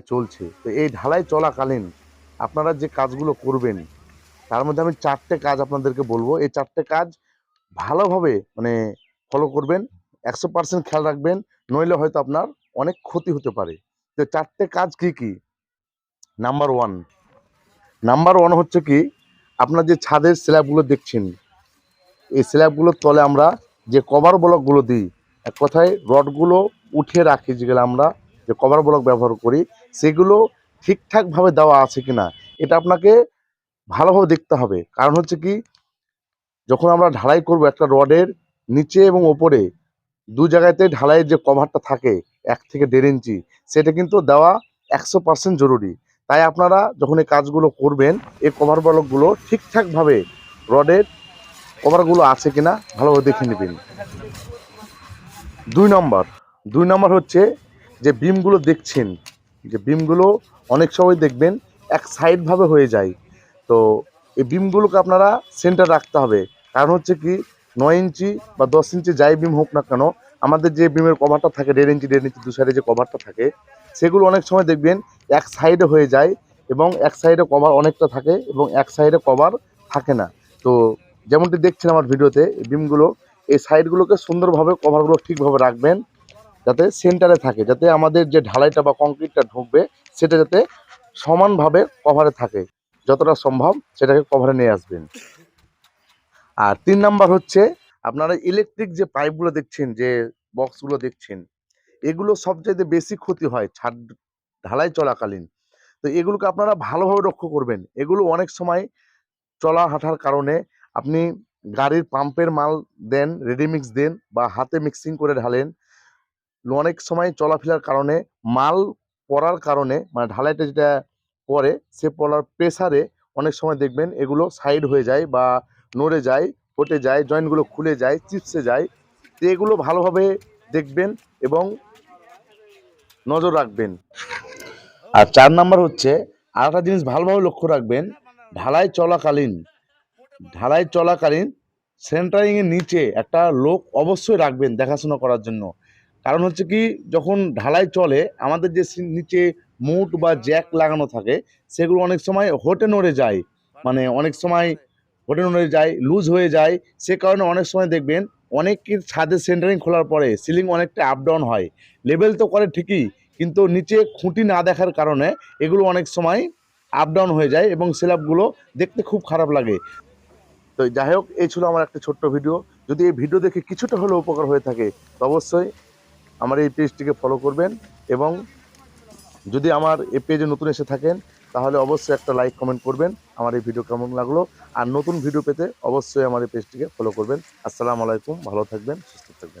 ঢালাই চলছে। তো এই ঢালাই চলাকালীন আপনারা যে কাজগুলো করবেন, তার মধ্যে আমি চারটে কাজ আপনাদেরকে বলব। এই চারটে কাজ ভালোভাবে মানে ফলো করবেন, একশো পার্সেন্ট খেয়াল রাখবেন, নইলে হয়তো আপনার অনেক ক্ষতি হতে পারে। তো চারটে কাজ কি কি? নাম্বার ওয়ান নাম্বার ওয়ান হচ্ছে কি, আপনার যে ছাদের স্ল্যাবগুলো দেখছেন, এই স্ল্যাবগুলোর তলে আমরা যে কভার ব্লকগুলো দিই, এক কথায় রডগুলো উঠিয়ে রাখি যেগুলো আমরা যে কভার ব্লক ব্যবহার করি, সেগুলো ঠিকঠাকভাবে দেওয়া আছে কিনা, এটা আপনাকে ভালোভাবে দেখতে হবে। কারণ হচ্ছে কি, যখন আমরা ঢালাই করব একটা রডের নিচে এবং ওপরে, দু জায়গাতে ঢালাইয়ের যে কভারটা থাকে, এক থেকে দেড় ইঞ্চি, সেটা কিন্তু দেওয়া একশো পার্সেন্ট জরুরি। তাই আপনারা যখন এই কাজগুলো করবেন, এই কভার ব্লকগুলো ঠিকঠাকভাবে রডের কভারগুলো আছে কিনা, ভালোভাবে দেখে নেবেন। দুই নম্বর দুই নম্বর হচ্ছে যে বিমগুলো দেখছেন, যে বিমগুলো অনেক সময় দেখবেন এক সাইডভাবে হয়ে যায়। তো এই বিমগুলোকে আপনারা সেন্টার রাখতে হবে। কারণ হচ্ছে কি, নয় ইঞ্চি বা দশ ইঞ্চি যাই বিম হোক না কেন, আমাদের যে বিমের কভারটা থাকে, দেড় ইঞ্চি দেড় ইঞ্চি দু সাইডে যে কভারটা থাকে, সেগুলো অনেক সময় দেখবেন এক সাইডে হয়ে যায় এবং এক সাইডে কভার অনেকটা থাকে এবং এক সাইডে কভার থাকে না। তো যেমনটি দেখছেন আমার ভিডিওতে বিমগুলো, এই সাইডগুলোকে সুন্দরভাবে কভারগুলো ঠিকভাবে রাখবেন। যাতে সেন্টারে থাকে, যাতে আমাদের যে ঢালাইটা বা কংক্রিটটা ঢুকবে, সেটা যাতে সমানভাবে কভারে থাকে। যতটা সম্ভব সেটাকে কভারে নিয়ে আসবেন। আর তিন নাম্বার হচ্ছে, আপনারা ইলেকট্রিক যে পাইপগুলো দেখছেন, যে বক্সগুলো দেখছেন, এগুলো সবচাইতে বেশি ক্ষতি হয় ছাদ, ঢালাই চলাকালীন। তো এগুলোকে আপনারা ভালোভাবে রক্ষা করবেন। এগুলো অনেক সময় চলা হাঁটার কারণে আপনি গাড়ির পাম্পের মাল দেন রেডিমিক্স দেন বা হাতে মিক্সিং করে ঢালেন অনেক সময় চলাফেরার কারণে, মাল পড়ার কারণে মানে ঢালাইটা যেটা পড়ে সে পড়ার প্রেসারে অনেক সময় দেখবেন এগুলো সাইড হয়ে যায় বা নড়ে যায়, ফটে যায় জয়েন্টগুলো খুলে যায়, চিপসে যায়। তো এগুলো ভালোভাবে দেখবেন এবং নজর রাখবেন। আর চার নাম্বার হচ্ছে আর একটা জিনিস ভালোভাবে লক্ষ্য রাখবেন, ঢালাই চলাকালীন ঢালাই চলাকালীন সেন্টারিং এর নিচে একটা লোক অবশ্যই রাখবেন দেখাশোনা করার জন্য। কারণ হচ্ছে কি, যখন ঢালাই চলে, আমাদের যে নিচে মুট বা জ্যাক লাগানো থাকে, সেগুলো অনেক সময় হোটে নড়ে যায়। মানে অনেক সময় হোটে নড়ে যায়, লুজ হয়ে যায়। সে কারণে অনেক সময় দেখবেন অনেকের ছাদে সেন্টারিং খোলার পরে সিলিং অনেকটা আপ ডাউন হয়। লেভেল তো করে ঠিকই, কিন্তু নিচে খুঁটি না দেখার কারণে এগুলো অনেক সময় আপ ডাউন হয়ে যায় এবং স্ল্যাবগুলো দেখতে খুব খারাপ লাগে। তো যাই হোক, এই ছিল আমার একটা ছোট্ট ভিডিও। যদি এই ভিডিও দেখে কিছুটা হলেও উপকার হয়ে থাকে অবশ্যই আমার এই পেজটিকে ফলো করবেন এবং যদি আমার এই পেজে নতুন এসে থাকেন, তাহলে অবশ্যই একটা লাইক কমেন্ট করবেন, আমার এই ভিডিও কেমন লাগল? আর নতুন ভিডিও পেতে অবশ্যই আমার এই পেজটিকে ফলো করবেন। আসসালামু আলাইকুম, ভালো থাকবেন, সুস্থ থাকবেন।